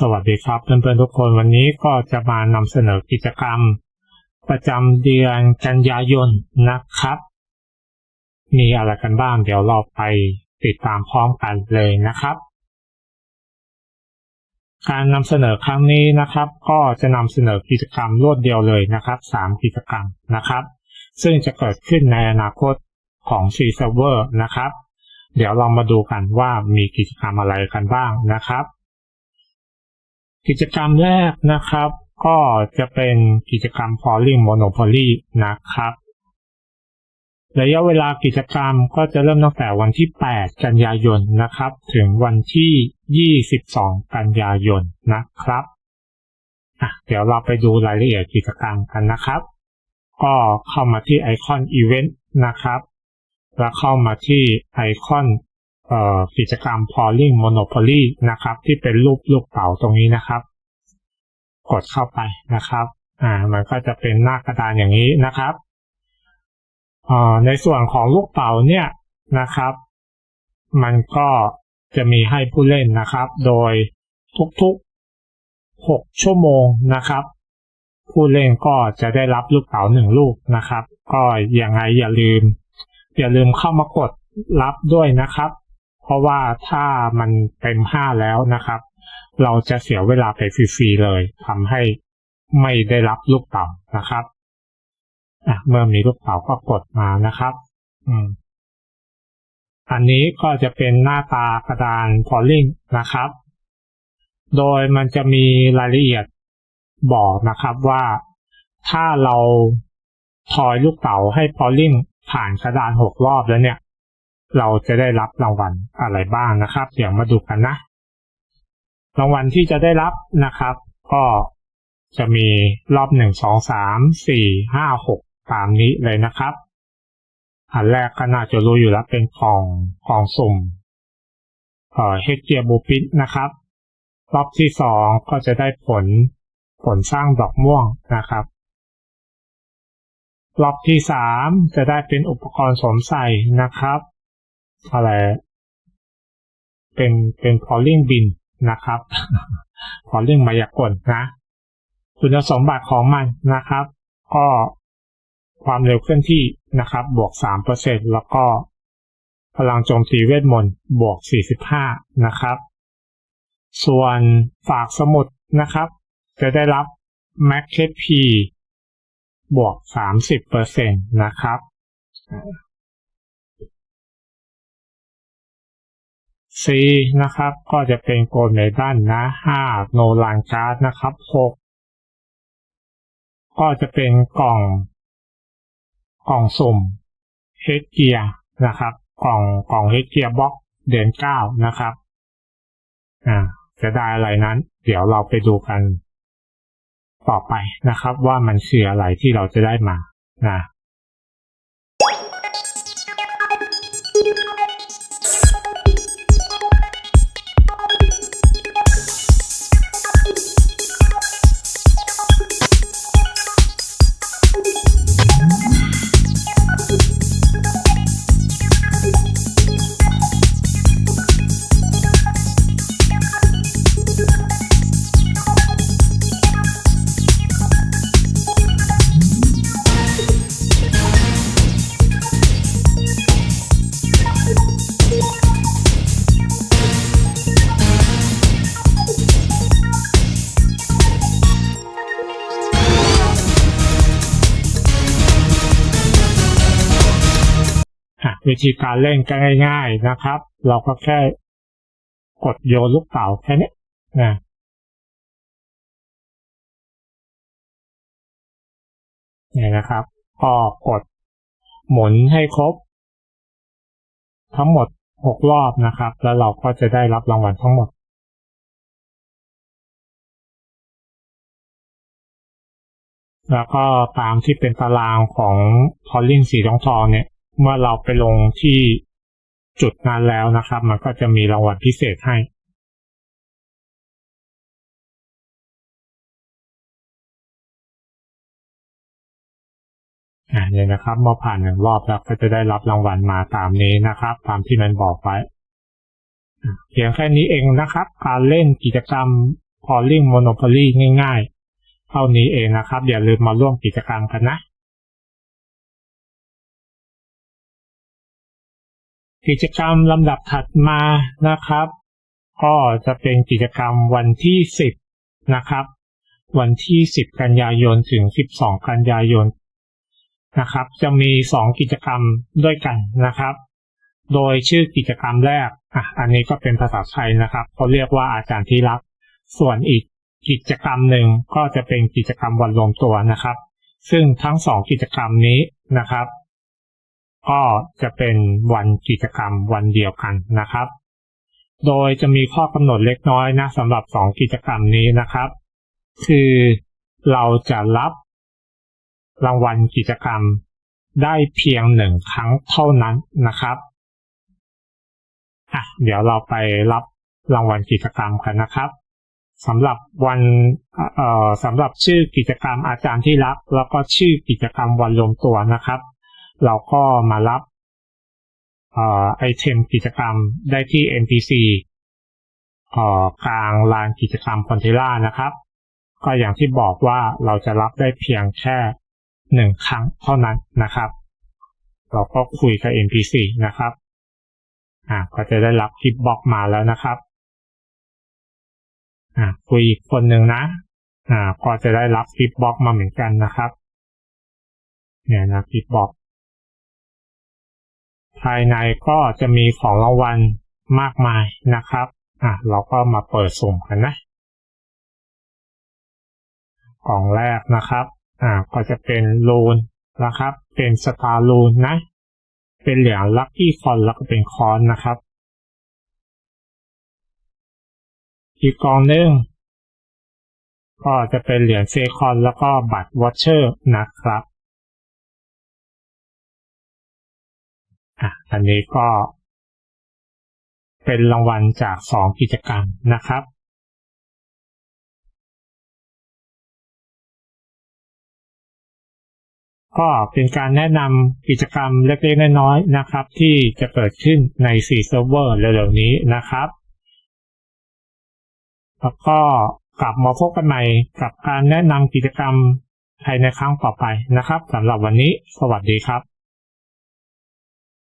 สวัสดีครับเพื่อนๆทุกคนวันนี้ก็จะมานำเสนอกิจกรรม ประจำเดือนกันยายนนะครับ มีอะไรกันบ้างเดี๋ยวเราไปติดตามพร้อมกันเลยนะครับ การนำเสนอครั้งนี้นะครับ ก็จะนำเสนอกิจกรรมรวดเดียวเลยนะครับสามกิจกรรมนะครับ ซึ่งจะเกิดขึ้นในอนาคตของ C Server นะครับ เดี๋ยวเรามาดูกันว่ามีกิจกรรมอะไรกันบ้างนะครับ กิจกรรมแรกนะครับ ก็จะเป็นกิจกรรม Polling Monopoly นะครับ ระยะเวลากิจกรรมก็จะเริ่มตั้งแต่วันที่ 8 กันยายนนะครับ ถึงวันที่ 22 กันยายนนะครับเดี๋ยวเราไปดูรายละเอียดกิจกรรมกันนะครับ ก็เข้ามาที่ไอคอน Event นะครับ แล้วเข้ามาที่ไอคอน กิจกรรม Polling Monopoly นะครับ ที่เป็นรูปลูกเต๋าตรงนี้นะครับ กดเข้าไปนะครับอ่ามันก็จะเป็นหน้ากระดานอย่างนี้นะครับอ่อในส่วนของลูกเต๋าเนี่ยนะครับ มันก็จะมีให้ผู้เล่นนะครับ โดยทุกๆ 6 ชั่วโมงนะครับ ผู้เล่นก็จะได้รับลูกเต๋าหนึ่งลูกนะครับ ก็ยังไงอย่าลืม อย่าลืมเข้ามากดรับด้วยนะครับ เพราะว่าถ้ามันเต็มห้าแล้วนะครับ เราจะเสียเวลาไปฟรีๆเลยทำให้ไม่ได้รับลูกเต๋านะครับเมื่อมีลูกเต๋าก็กดมานะครับ อืมอันนี้ก็จะเป็นหน้าตากระดานพอลลิงนะครับ โดยมันจะมีรายละเอียดบอกนะครับว่าถ้าเราทอยลูกเต๋าให้พอลลิงผ่านกระดานหกรอบแล้วเนี่ย เราจะได้รับรางวัลอะไรบ้างนะครับ เดี๋ยวมาดูกันนะ รางวัลที่จะได้รับนะครับ ก็จะมีรอบหนึ่งสองสามสี่ห้าหกตามนี้เลยนะครับ อันแรกก็น่าจะรู้อยู่แล้วเป็นของของสุ่มเอ่อเฮดเกียบูปินนะครับ รอบที่สองก็จะได้ผลผลสร้างดอกม่วงนะครับ รอบที่สามจะได้เป็นอุปกรณ์สวมใส่นะครับ อะไร เป็นเป็นพอลลิงบินนะครับพอลลิงมายากลนะคุณสมบัติของมันนะครับ ก็ความเร็วเคลื่อนที่นะครับ บวกสามเปอร์เซ็นแล้วก็พลังโจมตีเวทมนต์บวกสี่สิบห้านะครับ ส่วนฝากสมุดนะครับ จะได้รับ Mac HP บวกสามสิบเปอร์เซ็นตนะครับ C นะครับ ก็จะเป็นโกลเมดันนะห้าโนลานการ์ดนะครับหกก็จะเป็นกล่อง กล่องสุ่มเฮดเกียนะครับ กล่องกล่องเฮดเกียบ็อกเดือนเก้านะครับอ่าจะได้อะไรนั้น เดี๋ยวเราไปดูกันต่อไปนะครับ ว่ามันคืออะไรที่เราจะได้มานะ วิธีการเล่นก็ง่ายๆนะครับ เราก็แค่กดโยนลูกเต๋าแค่นี้นะนี่นะครับก็กดหมุนให้ครบ ทั้งหมดหกรอบนะครับ แล้วเราก็จะได้รับรางวัลทั้งหมด แล้วก็ตามที่เป็นตารางของพอลลิงสีทองทองเนี่ย เมื่อเราไปลงที่จุดนั้นแล้วนะครับ มันก็จะมีรางวัลพิเศษให้ อ่าเนี่ยนะครับเมื่อผ่านหนึ่งรอบแล้วก็จะได้รับรางวัลมาตามนี้นะครับ ตามที่มันบอกไว้เพียงแค่นี้เองนะครับ การเล่นกิจกรรม Calling Monopoly ง่าย ๆ เท่านี้เองนะครับ อย่าลืมมาร่วมกิจกรรมกันนะ กิจกรรมลำดับถัดมานะครับ ก็จะเป็นกิจกรรมวันที่ 10 นะครับ วันที่ 10 กันยายนถึง 12 กันยายนนะครับ จะมี 2 กิจกรรมด้วยกันนะครับ โดยชื่อกิจกรรมแรกอะอันนี้ก็เป็นภาษาไทยนะครับเขาเรียกว่าอาจารย์ที่รัก ส่วนอีกกิจกรรมหนึ่งก็จะเป็นกิจกรรมวันรวมตัวนะครับ ซึ่งทั้งสองกิจกรรมนี้นะครับ ก็จะเป็นวันกิจกรรมวันเดียวกันนะครับ โดยจะมีข้อกำหนดเล็กน้อยนะสำหรับสองกิจกรรมนี้นะครับ คือเราจะรับรางวัลกิจกรรมได้เพียงหนึ่งครั้งเท่านั้นนะครับอะเดี๋ยวเราไปรับรางวัลกิจกรรมกันนะครับสำหรับวันเอ่อสำหรับชื่อกิจกรรมอาจารย์ที่รัก แล้วก็ชื่อกิจกรรมวันรวมตัวนะครับ เราก็มารับไอเทมกิจกรรมได้ที่ NPC กลางลานกิจกรรมคอนเทล่านะครับ ก็อย่างที่บอกว่าเราจะรับได้เพียงแค่หนึ่งครั้งเท่านั้นนะครับ เราก็คุยกับ NPC นะครับอ่าก็จะได้รับคลิปบล็อกมาแล้วนะครับอ่าคุยอีกคนหนึ่งนะอ่าก็จะได้รับคลิปบล็อกมาเหมือนกันนะครับ เนี่ยนะคลิปบล็อก ภายในก็จะมีของรางวัลมากมายนะครับอะเราก็มาเปิดสุ่มกันนะกล่องแรกนะครับอ่าก็จะเป็นลูนนะครับ เป็นสตาร์ลูนนะ เป็นเหรียญลัคกี้คอนแล้วก็เป็นคอนนะครับ อีกกล่องหนึ่งก็จะเป็นเหรียญเซคอนแล้วก็บัตรวอชเชอร์นะครับ อะอันนี้ก็ เป็นรางวัลจากสองกิจกรรมนะครับก็เป็นการแนะนำกิจกรรมเล็กๆน้อยๆนะครับ ที่จะเกิดขึ้นใน4เซิร์ฟเวอร์เร็วๆนี้นะครับ แล้วก็กลับมาพบกันใหม่กับการแนะนำกิจกรรมภายในครั้งต่อไปนะครับสำหรับวันนี้ สวัสดีครับ